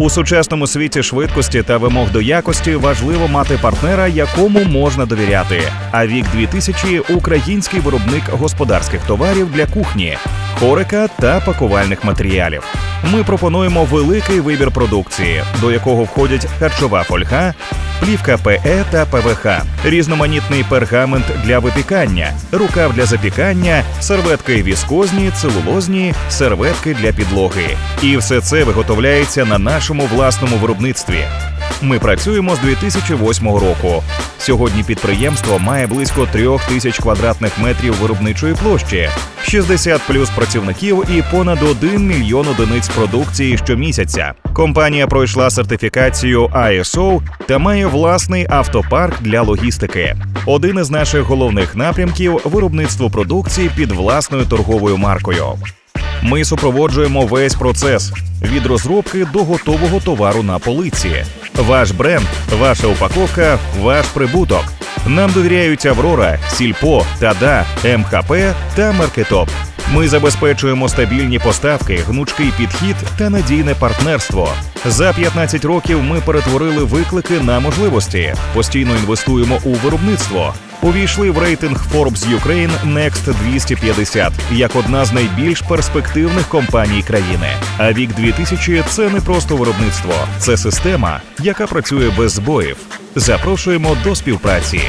У сучасному світі швидкості та вимог до якості важливо мати партнера, якому можна довіряти. А вік 2000 – український виробник господарських товарів для кухні, хорика та пакувальних матеріалів. Ми пропонуємо великий вибір продукції, до якого входять харчова фольга, плівка ПЕ та ПВХ, різноманітний пергамент для випікання, рукав для запікання, серветки віскозні, целулозні, серветки для підлоги. І все це виготовляється на нашому власному виробництві. Ми працюємо з 2008 року. Сьогодні підприємство має близько трьох тисяч квадратних метрів виробничої площі, 60 плюс працівників і понад 1 мільйон одиниць продукції щомісяця. Компанія пройшла сертифікацію ISO та має власний автопарк для логістики. Один із наших головних напрямків виробництво продукції під власною торговою маркою. Ми супроводжуємо весь процес від розробки до готового товару на полиці. Ваш бренд, ваша упаковка, ваш прибуток. Нам довіряють Аврора, Сільпо, Тада, МХП та Маркетоп. Ми забезпечуємо стабільні поставки, гнучкий підхід та надійне партнерство. За 15 років ми перетворили виклики на можливості, постійно інвестуємо у виробництво. Увійшли в рейтинг Forbes Ukraine Next 250 як одна з найбільш перспективних компаній країни. А вік 2000 – це не просто виробництво, це система, яка працює без збоїв. Запрошуємо до співпраці.